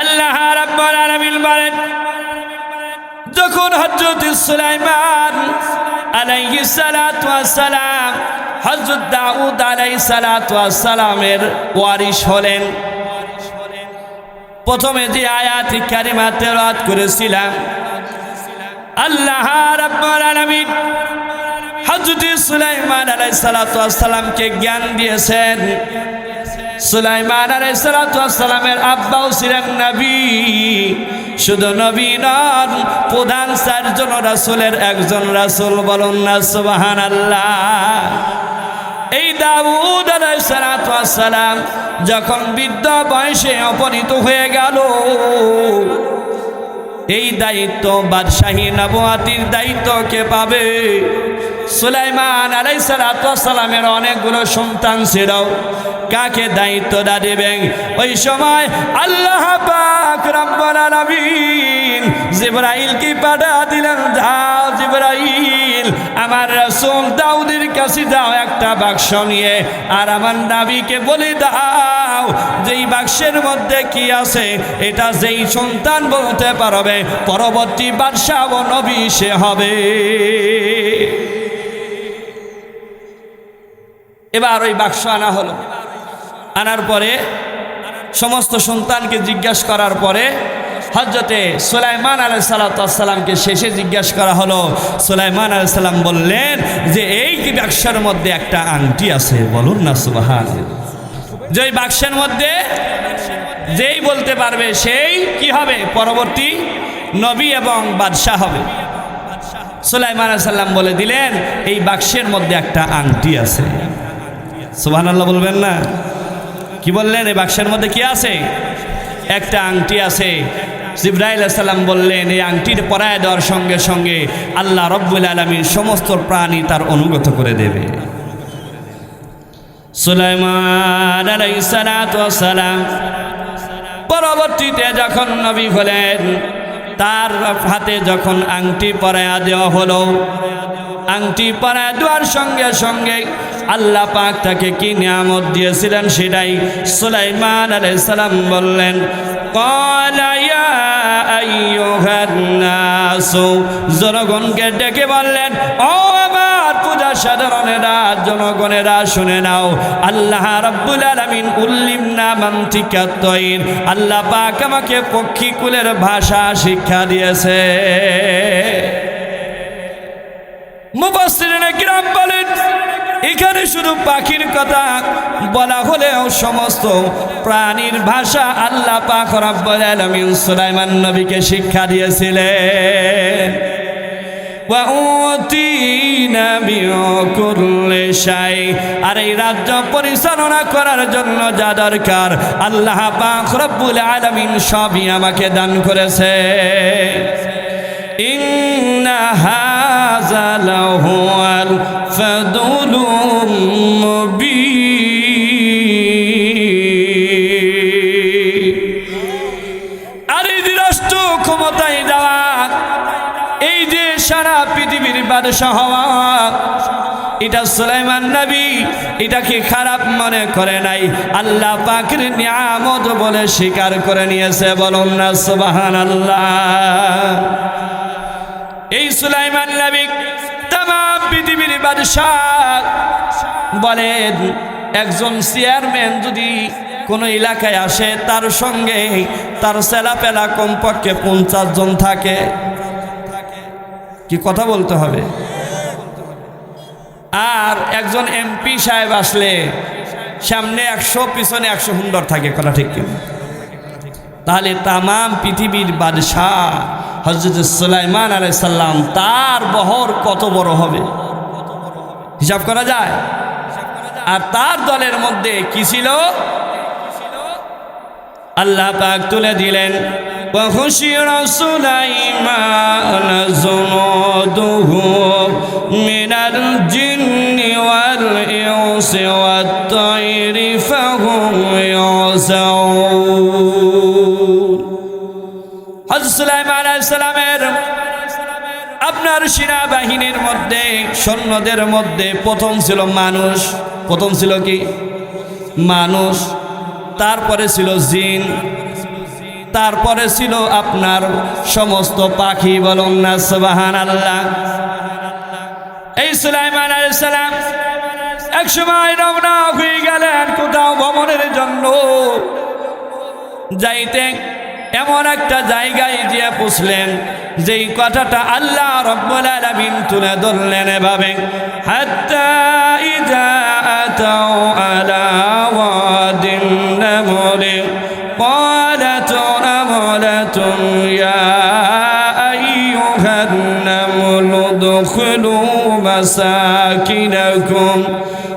আল্লাহ বলেন, যখন হযরত সুলাইমান আলাইহিস সালাম হযরত দাউদ আলাইহিস সালাতু ওয়াস সালামের ওয়ারিশ হলেন। প্রথমে যে আয়াত কারিমা তেলাওয়াত করেছিলাম, আল্লাহ রাব্বুল হযরত সুলাইমান আলাইহিস সালাতু ওয়াস সালামকে জ্ঞান দিয়েছেন। সুলাইমান আলাইসালামের আব্বাও ছিলেন নবী। শুধু নবী নন, প্রধান চারজন রাসুলের একজন রাসুল বলুন না সুবাহান আল্লাহ এই দাউদ আলাইসালাম যখন বৃদ্ধ বয়সে অপনীত হয়ে গেল, এই দায়িত্ব বাদশাহী নবাতির দায়িত্ব কে পাবে? সুলাইমান আলাইসালামের অনেকগুলো সন্তান ছিল। কাকে দায়িত্বটা দেবেন? ওই সময় আল্লাহ পাক রব্বুল আলামিন জিবরাইল কি পাঠা দিলেন যাও জিবরাইল, আমার রাসূল দাউদের কাছে দাও একটা বাক্স নিয়ে, আর আমার নাবিকে বলে দাও, যেই বাক্সের মধ্যে কি আছে, এটা যেই সন্তান বলতে পারবে, পরবর্তী বাদশাহ ও নবী সে হবে। এবার ওই বাক্স আনা হলো। আনার পরে সমস্ত সন্তানকে জিজ্ঞাসা করার পরে হজরতে সুলাইমান আলাই সালাতামকে শেষে জিজ্ঞাসা করা হলো। সুলাইমান আলাই সাল্লাম বললেন যে, এই বাক্সের মধ্যে একটা আংটি আছে? বলুন না সুবাহান যে বাক্সের মধ্যে যেই বলতে পারবে, সেই কি হবে? পরবর্তী নবী এবং বাদশাহ হবে। সুলাইমান সাল্লাম বলে দিলেন, এই বাক্সের মধ্যে একটা আংটি আছে। সুবাহান আল্লাহ বলবেন না? কি বললেন? এই বাক্সের মধ্যে কি আছে? একটা আংটি আছে। জিব্রাইল সাল্লাম বললেন, এই আংটির পরায় দেওয়ার সঙ্গে সঙ্গে আল্লাহ রব্বুল আলমীর সমস্ত প্রাণী তার অনুগত করে দেবে। সালাম পরবর্তীতে যখন নবী হলেন, তার হাতে যখন আংটি পরায়া দেওয়া হলো আংটি পরায়া দেওয়ার সঙ্গে সঙ্গে আল্লাহ পাক তাকে কি নিয়ামত দিয়েছিলেন সেটাই সুলাইমান আলাইসালাম বললেন জনগণকে ডেকে বললেন, ও আমার পূজা সাধারণেরা, জনগণেরা শুনে নাও, আল্লাহ রব্বুল আলমিন উল্লিম না মান্তিকা তৈর। আল্লাহ পাক আমাকে পক্ষীকুলের ভাষা শিক্ষা দিয়েছে। মুবাসিরিনে গ্রাম বলেন, এখানে শুধু পাখির কথা বলা হলেও সমস্ত প্রাণীর ভাষা আল্লাহ পাক রব্বুল আলামিন সুলাইমান নবীকে শিক্ষা দিয়েছিলেন। আর এই রাজ্য পরিচালনা করার জন্য যা দরকার, আল্লাহ পাক রব্বুল আলামিন সবই আমাকে দান করেছে। ইন্নাহা هذا لهو الفضل আর এই যে রাষ্ট্র ক্ষমতায় দেওয়া এই যে সারা পৃথিবীর বাদশাহ হওয়া এটা সুলাইমান নবী এটাকে খারাপ মনে করে নাই আল্লাহ পাখির নিয়ামত বলে স্বীকার করে নিয়েছে বলুন না সুবাহান আল্লাহ এই সুলাইমান নবী তাম পৃথিবীর বাদশাহ বলেন একজন চেয়ারম্যান যদি কোনো এলাকায় আসে, তার সঙ্গে তার পেলা কমপক্ষে পঞ্চাশ জন থাকে। কি কথা বলতে হবে? আর একজন এমপি সাহেব আসলে সামনে একশো, পিছনে একশো সুন্দর থাকে, কথা ঠিক কিনা? তাহলে তামাম পৃথিবীর বাদশাহ হজরত সুলাইমান আলাই সাল্লাম তার বহর কত বড় হবে হিসাব করা যায় আর তার দলের মধ্যে কি ছিল আল্লাহ পাক তুলে দিলেন وخشر سليمان جنوده من الجن والإنس والطير فهم يوزعون আলাইসালামের আপনার সেনাবাহিনীর মধ্যে, সৈন্যদের মধ্যে প্রথম ছিল মানুষ। প্রথম ছিল কি? মানুষ। তারপরে ছিল জিন। তারপরে ছিল আপনার সমস্ত পাখি বলুন না সুবাহান আল্লাহ এই সুলাইমান আলাইসালাম এক সময় রওনা হয়ে গেলেন কোথাও ভ্রমণের জন্য। যাইতে এমন একটা জায়গায় গিয়ে পুষলেন যেই কথাটা আল্লাহ রব্বুল আলামিন তুলে ধরলেন এভাবে হাত্তা ইজা আতাও আলা ওয়াদিন নামরে قالت نملة يا أيها النمل ادخلوا مساكنكم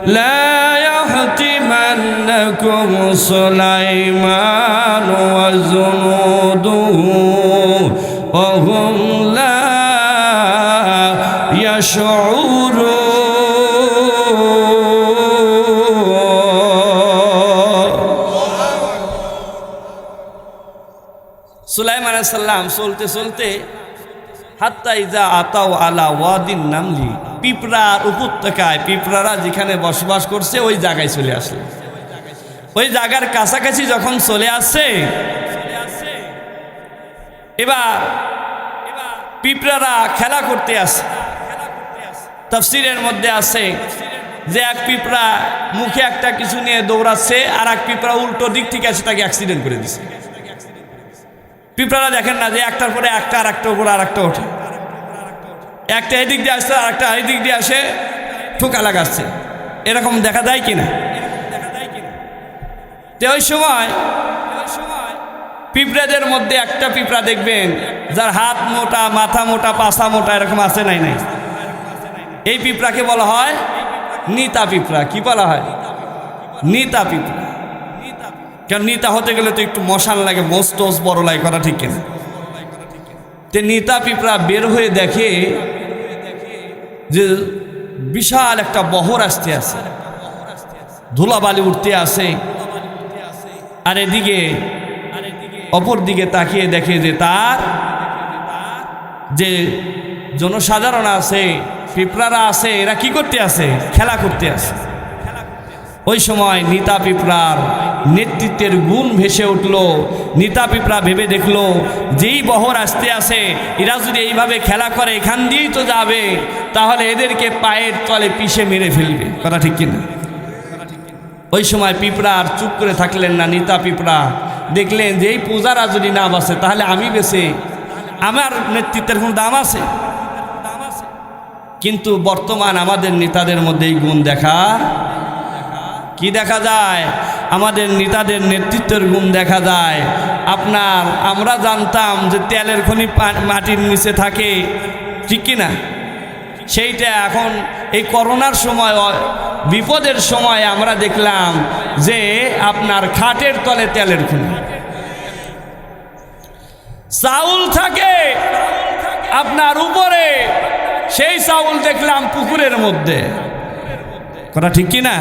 لا يحتمنكم سليمان وجنوده وهم لا يشعرون সুলাইমান সাল্লাম চলতে চলতে হাত্তা ইজা আতাও আলা ওয়াদিন নামলি পিঁপড়ার উপত্যকায় পিঁপড়ারা যেখানে বসবাস করছে ওই জায়গায় চলে আসে ওই জায়গার কাছাকাছি যখন চলে আসছে এবার পিঁপড়ারা খেলা করতে আসে। তফসিরের মধ্যে আছে যে এক পিঁপড়া মুখে একটা কিছু নিয়ে দৌড়াচ্ছে আর এক পিঁপড়া উল্টো দিক থেকে আসে তাকে অ্যাক্সিডেন্ট করে দিছে। পিঁপড়ারা দেখেন না যে একটার পরে একটা আর একটা উপরে আর একটা ওঠে। একটা এদিক দিয়ে আসছে আর একটা এদিক দিয়ে আসে ঠোকা লাগাচ্ছে। এরকম দেখা যায় কিনা? তো ওই সময় পিঁপড়াদের মধ্যে একটা পিঁপড়া দেখবেন, যার হাত মোটা, মাথা মোটা, পাছা মোটা, এরকম আছে নাই নাই? এই পিঁপড়াকে বলা হয় নিতা পিঁপড়া। কি বলা হয়? নিতা পিঁপড়া। কারণ নিতা হতে গেলে তো একটু মশান লাগে মোস টোস বড় লাগে করা ঠিক কিনা? তে নিতা পিঁপড়া বের হয়ে দেখে যে বিশাল একটা বহর আসতে আছে। ধুলাবালি উঠতে আসে আর এদিকে অপর দিকে তাকিয়ে দেখে যে তার, যে জনসাধারণ আছে, পিঁপড়ারা আছে, এরা কি করতে আছে? খেলা করতে আছে। ওই সময় নিতা পিঁপড়ার নেতৃত্বের গুণ ভেসে উঠল। নিতা পিঁপড়া ভেবে দেখল, যেই বহর আসতে আসে এরা যদি এইভাবে খেলা করে, এখান দিয়েই তো যাবে, তাহলে এদেরকে পায়ের তলে পিষে মেরে ফেলবে। কথা ঠিক কিনা? ওই সময় পিঁপড়া আর চুপ করে থাকলেন না, নিতা পিঁপড়া দেখলেন যে এই পূজারা যদি না বাসে তাহলে আমি বেছে আমার নেতৃত্বের কোনো দাম আছে? কিন্তু বর্তমান আমাদের নেতাদের মধ্যে এই গুণ দেখা, কি দেখা যায়? আমাদের নেতাদের নেতৃত্বের গুণ দেখা যায়। আপনার, আমরা জানতাম যে তেলের খনি মাটির নিচে থাকে, ঠিক কি না সেইটা এখন এই করোনার সময় বিপদের সময় আমরা দেখলাম যে আপনার খাটের তলে তেলের খনি চাউল থাকে আপনার উপরে, সেই চাউল দেখলাম পুকুরের মধ্যে। কথা ঠিক কি না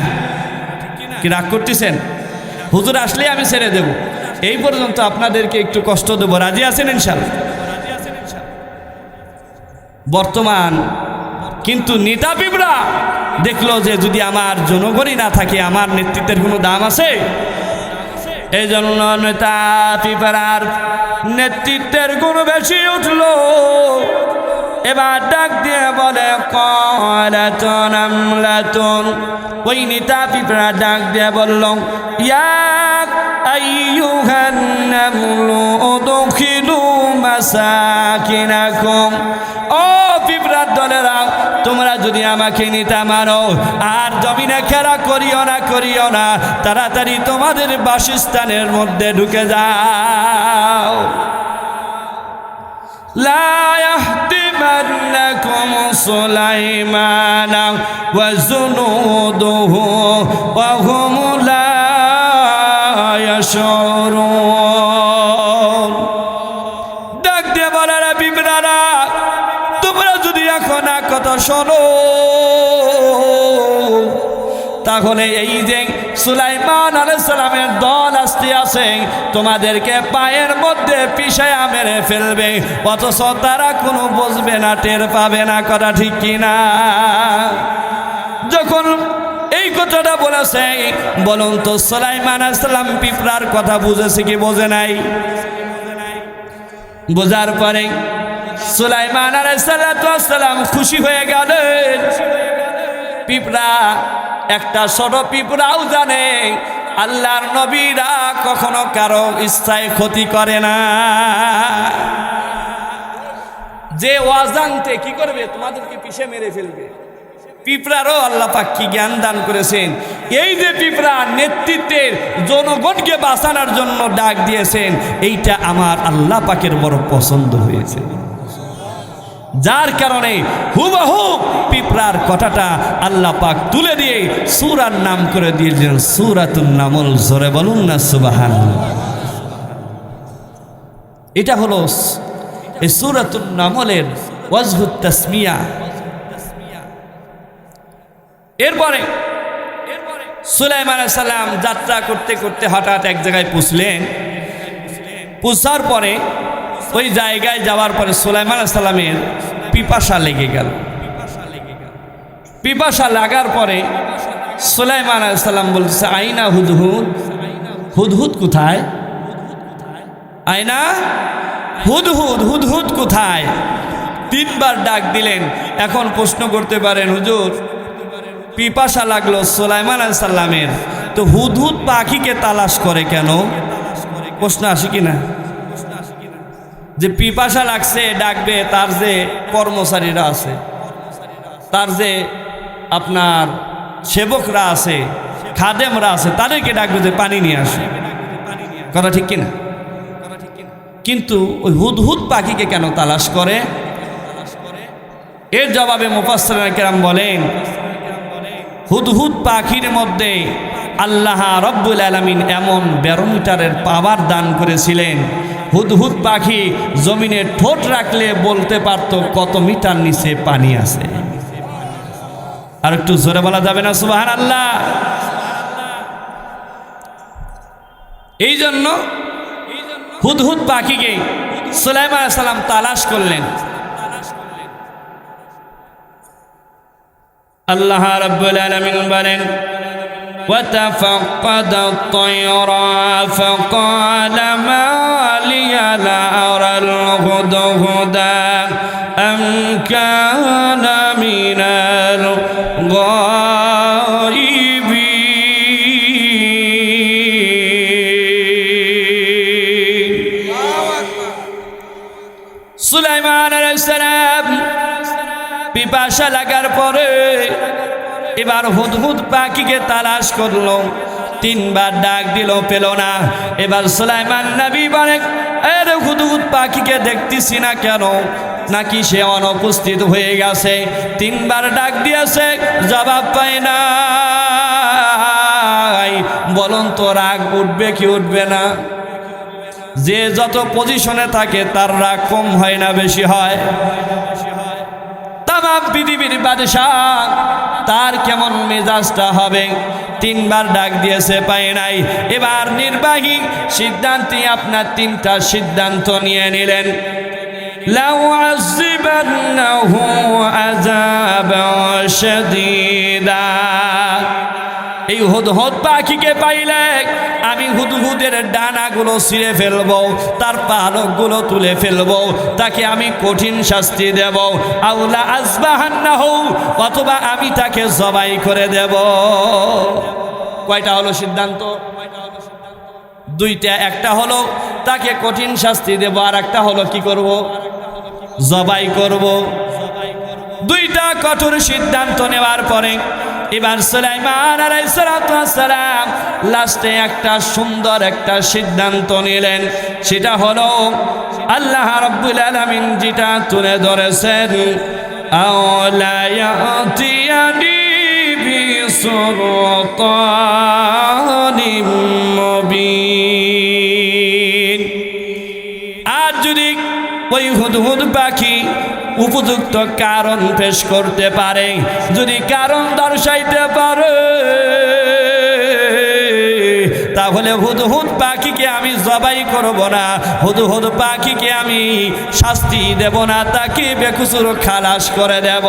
কি রাগ করতেছেন? হুজুর আসলে আমি ছেড়ে দেব। এই পর্যন্ত আপনাদেরকে একটু কষ্ট দেব। রাজি আছেন ইনশাল বর্তমান কিন্তু নেতা পিঁপড়া দেখল যে যদি আমার জনগণই না থাকে, আমার নেতৃত্বের কোনো দাম আছে? এই জন্য নেতা পিঁপড়ার নেতৃত্বের গুণ বেশি উঠল। এবার ডাক দিয়ে বলে কলাতন আমলাতন? ওই নেতা পিঁপড়া ডাক দিয়ে বলল ইয়াক আইয়ুহান নামলু উদখিলু মাসাকিনাকুম। ও যদি আমাকে নিতে মারো আর জমিনে খেলা করিও না করিও না, তাড়াতাড়ি তোমাদের বাসস্থানের মধ্যে ঢুকে যাও। লাহতিমান্নাকুম সুলাইমান ওয়া জুনুদুহু ওয়া হুম লা ইয়াশউরুন। এক কথা শোনো। তাহলে এই যে সুলাইমান আলাইসালামের দল আসতে আসে তোমাদেরকে পায়ের মধ্যে পিসায়া মেরে ফেলবে, অথচ তারা কোনো বুঝবে না, টের পাবে না, কথা ঠিক কিনা যখন এই কথাটা বলেছে, বলুন তো সুলাইমান আসসালাম পিঁপড়ার কথা বুঝেছে কি বোঝে নাই? বোঝার পরে সুলাইমান আলাইসালাম খুশি হয়ে গেলেন। পিঁপড়া, একটা ছোট পিঁপড়াও জানে, আল্লাহর নবীরা কখনো কারও ইচ্ছায় ক্ষতি করে না। যে অজান্তে কি করবে? তোমাদেরকে পিছে মেরে ফেলবে। পিঁপড়ারও আল্লাহ পাক কি জ্ঞান দান করেছেন। এই যে পিঁপড়া নেতৃত্বের জনগণকে বাঁচানোর জন্য ডাক দিয়েছেন, এইটা আমার আল্লাহ পাকের বড় পছন্দ হয়েছে। যার কারণে হুবহু পিঁপড়ার কথাটা আল্লাহ পাক তুলে দিয়ে সুরার নাম করে দিয়েছেন সুরাতুন নামল, জোরে বলুন না সুবাহান এটা হলো এই সুরাতুন নামলের ওয়াজহুত তাসমিয়া। এরপরে সুলাইমান সালাম যাত্রা করতে করতে হঠাৎ এক জায়গায় পুষলেন। পুষার পরে ওই জায়গায় যাওয়ার পরে সুলাইমান সালামের পিপাসা লেগে গেল। পিপাসা লাগার পরে সুলাইমান সালাম বলছে আইনা হুদহুদ? হুদহুদ কোথায়? আয়না হুদহুদ হুদহুদ কোথায়? তিনবার ডাক দিলেন। এখন প্রশ্ন করতে পারেন, হুজুর, পিপাসা লাগল সোলাইমান সাল্লামের তো হুদহুদ পাখিকে তালাশ করে কেন? প্রশ্ন আসে কিনা? যে পিপাসা লাগছে, ডাকবে, তার যে কর্মচারীরা আছে, তার যে আপনার সেবকরা আছে, খাদেমরা আছে, তাদেরকে ডাকবে যে পানি নিয়ে আসে। কথা ঠিক কিনা? কিন্তু ওই হুদহুদ পাখিকে কেন তালাশ করে? এর জবাবে মুফাসসার কেরাম বলেন, হুদহুদ পাখির মধ্যে আল্লাহ রব্বুল আলমিন এমন ব্যারোমিটারের পাওয়ার দান করেছিলেন হুদহুদ পাখি জমিনে ঠোঁট রাখলে বলতে পারত কত মিটার নিচে পানি আছে আর একটু জোরে বলা যাবে না সুবাহান আল্লাহ এই জন্য হুদহুদ পাখিকে সুলাইমান সালাম তালাশ করলেন আল্লাহ রাব্বুল আলামিন বলেন وتفقد الطير فقال ما لي لا أرى الهدهد أم كان من الغائبين সুলাইমান আলাইসালাম পিপাসা লাগার পরে এবার হুদহুদ পাখিকে তালাশ করলো তিনবার ডাক দিল পেল না এবার সুলাইমান নবী বলে এর হুদহুদ পাখিকে দেখতেছি না কেন? নাকি সে অনুপস্থিত হয়ে গেছে? তিনবার ডাক দিয়েছে, জবাব পায় না বলুন তো, রাগ উঠবে কি উঠবে না? যে যত পজিশনে থাকে, তার রাগ কম হয় না বেশি হয়? তাম পৃথিবীর বাদশাহ, তার কেমন মেজাজটা হবে? তিনবার ডাক দিয়েছে পায় নাই এবার নির্বাহী সিদ্ধান্তে আপনার তিনটা সিদ্ধান্ত নিয়ে নিলেন لو عذبنه عذابا شديدا এই হুদহুদ পাখিকে পাইলে আমি হুদহুদের ডানাগুলো ছিঁড়ে ফেলব, তার পালকগুলো তুলে ফেলব, তাকে আমি কঠিন শাস্তি দেব। আউলা আসবাহান না হও অথবা আমি তাকে জবাই করে দেব। কয়টা হলো সিদ্ধান্ত? দুইটা, একটা হলো তাকে কঠিন শাস্তি দেব, আর একটা হলো কি করব? জবাই করব। দুইটা কঠোর সিদ্ধান্ত নেওয়ার পরে এবার সুলাইমান আলাইসালাম লাস্টে একটা সুন্দর একটা সিদ্ধান্ত নিলেন। সেটা হলো, আল্লাহ রব্বুল আলমিন যেটা তুলে ধরেছেন আর যদি ওই হুদহুদ পাখি উপযুক্ত কারণ পেশ করতে পারে। যদি কারণ দর্শাইতে পারে, তাহলে হুদহুদ পাখিকে আমি জবাই করব না। হুদহুদ পাখিকে আমি শাস্তি দেব না, তাকে বেকুসুর খালাস করে দেব।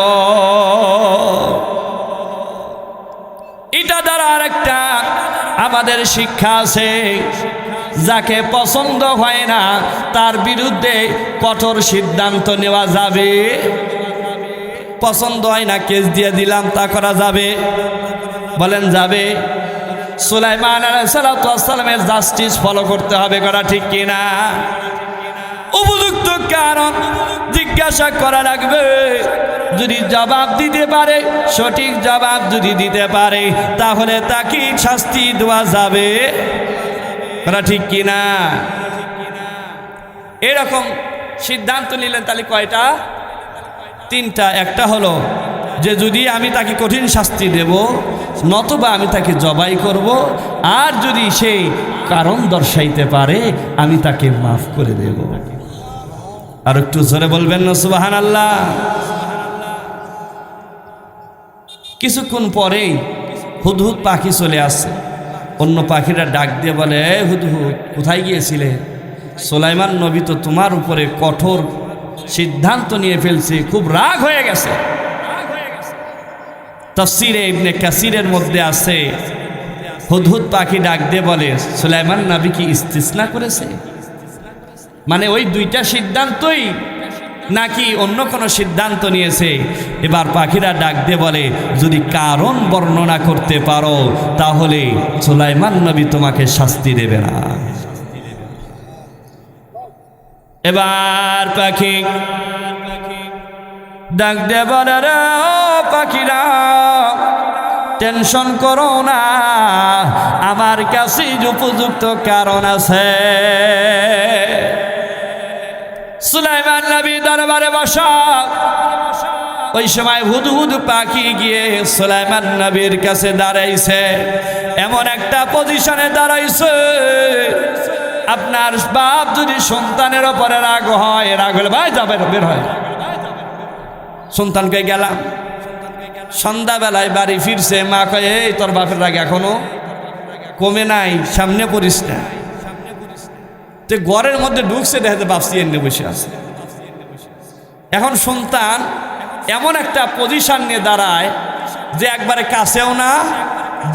এটা দ্বারা আর একটা আমাদের শিক্ষা আছে। যাকে পছন্দ হয় না, তার বিরুদ্ধে কঠোর সিদ্ধান্ত নেওয়া যাবে। পছন্দ হয় না, কেস দিয়ে দিলাম, তা করা যাবে। বলেন, যাবে। সুলাইমান সালামের জাস্টিস ফলো করতে হবে করা ঠিক কিনা? উপযুক্ত কারণ জিজ্ঞাসা করা লাগবে। যদি জবাব দিতে পারে, সঠিক জবাব যদি দিতে পারে, তাহলে তাকে শাস্তি দেওয়া যাবে। করা ঠিক কিনা? এরকম সিদ্ধান্ত নিলেন তাহলে কয়টা? তিনটা, একটা হলো যে যদি আমি তাকে কঠিন শাস্তি দেব, নতবা আমি তাকে জবাই করব, আর যদি সেই কারণ দর্শাইতে পারে, আমি তাকে মাফ করে দেব। আর একটু জোরে বলবেন না সুবাহান আল্লাহ কিছুক্ষণ পরেই হুদহুদ পাখি চলে আসছে অন্য পাখিরা ডাক দিয়ে বলে "এ হুদহুদ কোথায় গিয়েছিলে? সোলাইমান নবী তো তোমার উপরে কঠোর সিদ্ধান্ত নিয়ে ফেলছে, খুব রাগ হয়ে গেছে। তফসিরে ইবনে কাসিরের মধ্যে আছে হুদহুদ পাখি ডাক দিয়ে বলে, সুলাইমান নবী কি ইস্তিসনা করেছে? মানে ওই দুইটা সিদ্ধান্তই নাকি অন্য কোনো সিদ্ধান্ত নিয়েছে? এবার পাখিরা ডাক দিয়ে বলে, যদি কারণ বর্ণনা করতে পারো, তাহলে সুলাইমান নবী তোমাকে শাস্তি দেবে না। এবার পাখি ডাক দিয়ে বলে রে পাখিরা, টেনশন করো না, আমার কাছে উপযুক্ত কারণ আছে। সুলাইমান নবী দরবারে বসা। ওই সময় হুদহুদ পাখি গিয়ে সুলাইমান নবীর কাছে দাঁড়াইছে। এমন একটা পজিশনে দাঁড়াইছে। আপনার বাপ যদি সন্তানের ওপরে রাগ হয়, রাগ হলে ভাই যাবে বের হয়। সন্তানকে গেলাম। সন্ধ্যাবেলায় বাড়ি ফিরছে, মা কয়ে, এই তোর বাপের রাগ এখনও কমে নাই, সামনে পড়িস না। তো ঘরের মধ্যে ঢুকছে, দেখে বাপসি এনে বসে আছে। এখন সন্তান এমন একটা পজিশন নিয়ে দাঁড়ায় যে একবারে কাছেও না,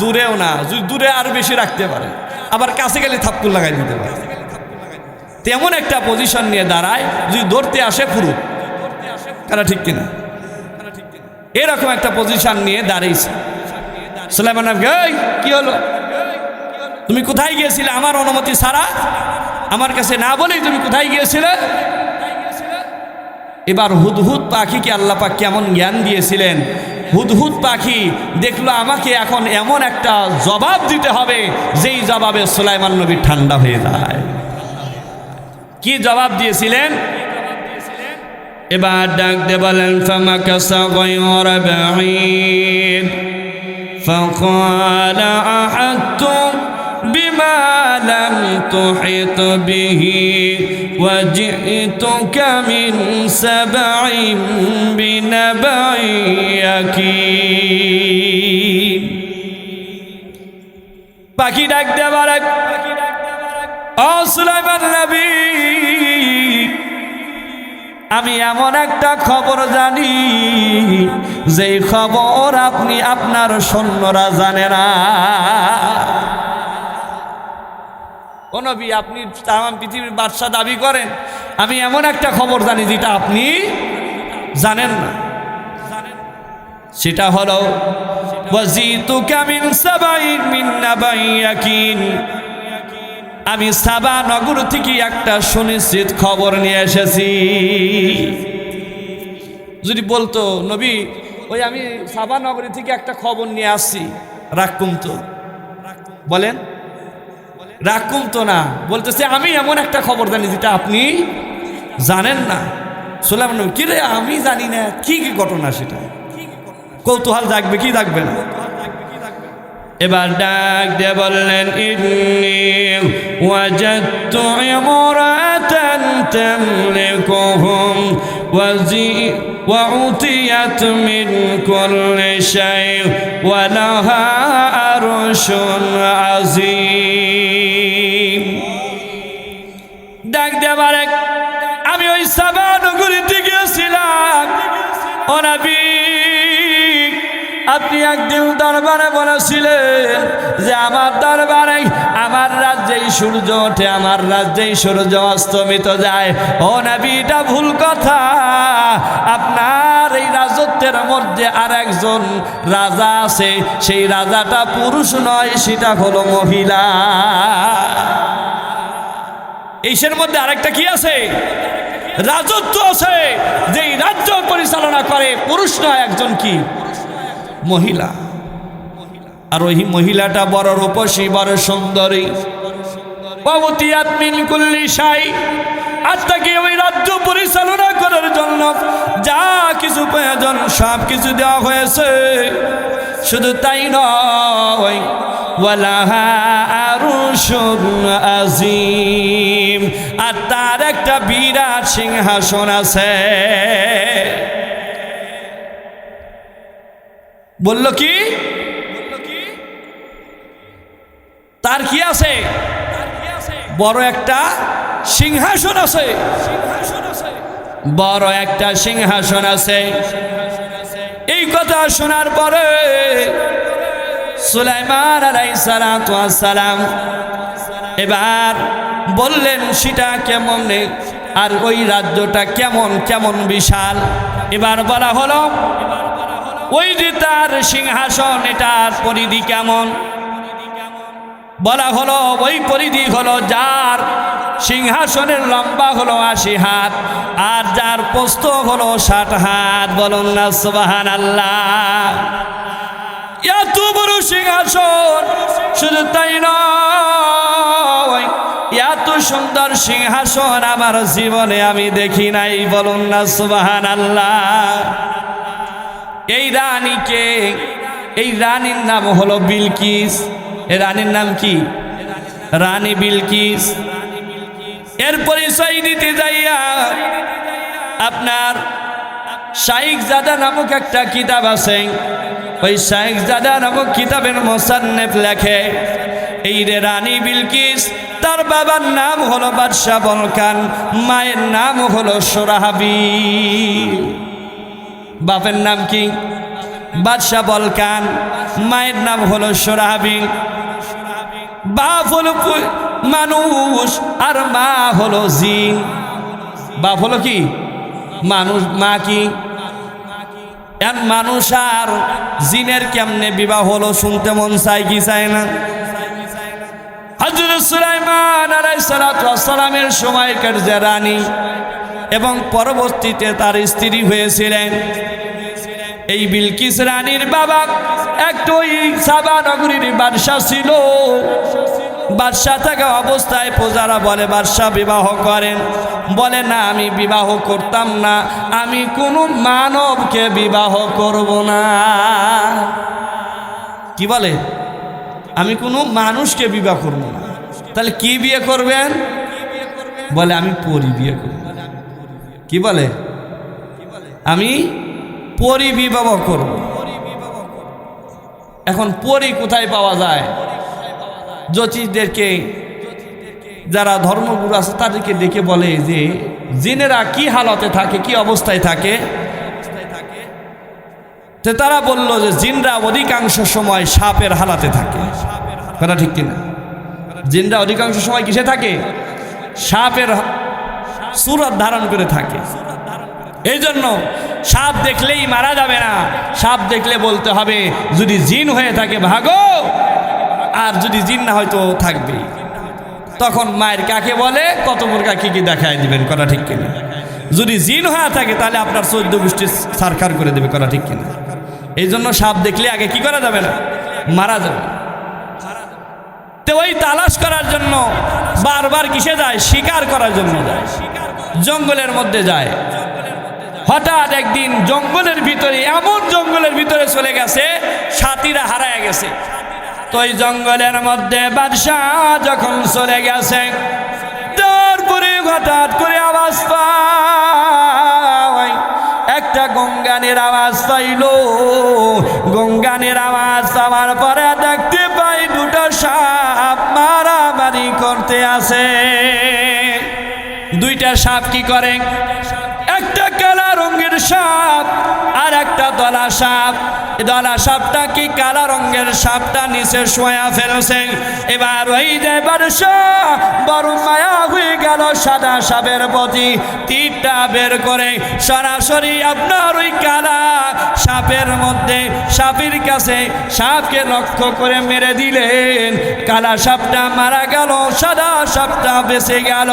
দূরেও না। যদি দূরে আরও বেশি রাখতে পারে, আবার কাছে গেলে থাপ্পুর লাগাই দিতে পারে। তেমন একটা পজিশন নিয়ে দাঁড়ায়, যদি ধরতে আসে ফুরুক কারা ঠিক কিনা? এরকম একটা পজিশন নিয়ে দাঁড়িয়েছে। সুলাইমান কি হলো? তুমি কোথায় গিয়েছিলে? আমার অনুমতি ছাড়া আমার কাছে না বলেই তুমি কোথায় গিয়েছিলে এবার হুদহুদ পাখিকে আল্লাহ পাক কেমন জ্ঞান দিয়েছিলেন হুদহুদ পাখি দেখলো আমাকে এখন এমন একটা জবাব দিতে হবে যেই জবাবে সুলাইমান নবী ঠান্ডা হয়ে যায় কি জবাব দিয়েছিলেন এবার ডাক দে বলেন ফামাকাসা গয়র বাঈদ فقال أحدت بما لم تحط به وجئتك من سبع بنبع يقين পাখি ডাক দেবার ও সুলাইমান নবী আমি এমন একটা খবর জানি যেই খবর আপনি আপনার সৈন্যরা জানে না ও নবী, আপনি তাম পৃথিবীর বাদশাহ দাবি করেন। আমি এমন একটা খবর জানি যেটা আপনি জানেন না। সেটা হলো আমি সাবা নগর থেকে একটা সুনিশ্চিত খবর নিয়ে এসেছি। যদি বলতো, নবী, ওই আমি সাবা নগরী থেকে একটা খবর নিয়ে আসছি। রাখুম তো বলেন। রাখুম তো না বলতেছে আমি এমন একটা খবর জানি যেটা আপনি জানেন না শুনলাম নবী কি রে আমি জানি না কি কি ঘটনা সেটা কৌতূহল জাগবে কি জাগবে না এবার ডাক দিয়ে বললেন ইন্নি ওয়াজাদতু ইমরাতান তামলিকুহুম ওয়াজি وعطيت من كل شيء ولها عرش عظيم ডাক দিয়ে বারেক আমি ওই সাবা নগরীতে গিয়েছিলাম ও নবী আপনি একদিন দরবারে বলেছিলেন যে আমার দরবারে, আমার রাজ্যেই সূর্য ওঠে, আমার রাজ্যেই সূর্য অস্তমিত যায়। ও নবীটা ভুল কথা। আপনার এই রাজত্বের মধ্যে আর একজন রাজা আছে, সেই রাজাটা পুরুষ নয়, সেটা হলো মহিলা। এইসের মধ্যে আরেকটা কি আছে? রাজত্ব আছে। যেই রাজ্য পরিচালনা করে, পুরুষ নয়, একজন কি? মহিলা। আর ওই মহিলাটা বড় রূপসী, বড় সুন্দরী। অবতিয়াত মিন কুল্লি সাই আত্মাকে ওই রাজ্য পরিচালনা করার জন্য যা কিছু প্রয়োজন, সব কিছু দেওয়া হয়েছে। শুধু তাই নয় আজিম আর তার একটা বিরাট সিংহাসন আছে। বলল কি? তার কি আছে? বড় একটা সিংহাসন আছে। বড় একটা সিংহাসন আছে। এই কথা শোনার পরে সুলাইমান সালাম এবার বললেন, সেটা কেমন আর ওই রাজ্যটা কেমন কেমন বিশাল? এবার বলা হলো ওই যে তার সিংহাসন, এটার পরিধি কেমন? বলা হলো, ওই পরিধি হলো যার সিংহাসনের লম্বা হলো আশি হাত, আর যার পোস্ত হলো ষাট হাত। বলুন না সুবাহান আল্লাহ এত বড় সিংহাসন শুধু তাই নয়, এত সুন্দর সিংহাসন আমার জীবনে আমি দেখি নাই। বলুন না সুবাহান আল্লাহ এই রানীকে, এই রানীর নাম হলো বিলকিস। এ রানীর নাম কি? রানী বিলকিস। এর পরিচয় দিতে যাইয়া আপনার শাইক জাদা নামক একটা কিতাব আছে। ওই শাইক জাদা নামক কিতাবের মোসান্নেফ লেখে, এই রে রানী বিলকিস, তার বাবার নাম হলো বাদশাহ বলকান, মায়ের নাম হলো সোরাহাবি। বাপের নাম কি? বাদশাহ বলকান। মায়ের নাম হলো সোরাহাবি। বাপ হলো মানুষ আর মা হলো জিন। বাপ হলো কি? মানুষ, মা কি? মানুষ আর জিনের কেমনে বিবাহ হলো শুনতে মন চাই কি চায় না? হজরত সুলাইমান আলাইসালামের সময়কার যে রানী এবং পরবর্তীতে তার স্ত্রী হয়েছিলেন, এই বিলকিস রানীর বাবা একটা ওই সাবা নগরীর বাদশাহ ছিল। বাদশাহ থাকা অবস্থায় প্রজারা বলে বাদশাহ বিবাহ করেন। বলে, না, আমি বিবাহ করতাম না। আমি কোনো মানবকে বিবাহ করব না। কি বলে? আমি কোনো মানুষকে বিবাহ করব না। তাহলে কি বিয়ে করবেন? বলে, আমি পরি বিয়ে করব। কি বলে? আমি পরি বিবাহ করব। এখন পরি কোথায় পাওয়া যায়? জ্যোতিষদেরকে, যারা ধর্মগুরু আছে, তাদেরকে ডেকে বলে যে, জিনেরা কি হালতে থাকে, কি অবস্থায় থাকে? তো তারা বলল যে, জিনরা অধিকাংশ সময় সাপের হালাতে থাকে। কথা ঠিক কিনা? জিনরা অধিকাংশ সময় কিসে থাকে? সাপের সুরত ধারণ করে থাকে। এই জন্য সাপ দেখলেই মারা যাবে না। সাপ দেখলে বলতে হবে, যদি জিন হয়ে থাকে ভাগো, আর যদি জিন না হয়তো থাকবে। তখন মায়ের কাকে বলে? কত মুরগা কি কি দেখায় দিবেন? করা ঠিক কিনা? যদি জিন হয়ে থাকে, তাহলে আপনার চোদ্দ গোষ্ঠী সারখার করে দেবে। করা ঠিক কিনা? এই জন্য সাপ দেখলে আগে কি করা যাবে না? মারা যাবে। তো ওই তালাশ করার জন্য, বারবার কিসে যায়? শিকার করার জন্য যায়। জঙ্গলের মধ্যে যায়। হঠাৎ একদিন জঙ্গলের ভিতরে, এমন জঙ্গলের ভিতরে চলে গেছে, সাথীরা হারায় গেছে। তো ওই জঙ্গলের মধ্যে বাদশাহ যখন চলে গেছে, তারপরে হঠাৎ করে আওয়াজ পায়। একটা গঙ্গানের আওয়াজ পাইল। গঙ্গানের আওয়াজ পাওয়ার পরে সাপ কি করে একটা কালা রঙের সাপ আর একটা দলা সাপ। দলা সাপটা কি কালা রঙের সাপটা নিচে শোয়া ফেলছে এবার ওই দেবার বড় মায়া হয়ে গেল সাদা সাপের প্রতি। তীরটা বের করে সরাসরি আপনার ওই কালা সাপের মধ্যে সাপের কাছে সাপকে লক্ষ্য করে মেরে দিলেন। কালা সাপটা মারা গেল, সাদা সাপটা বেঁচে গেল।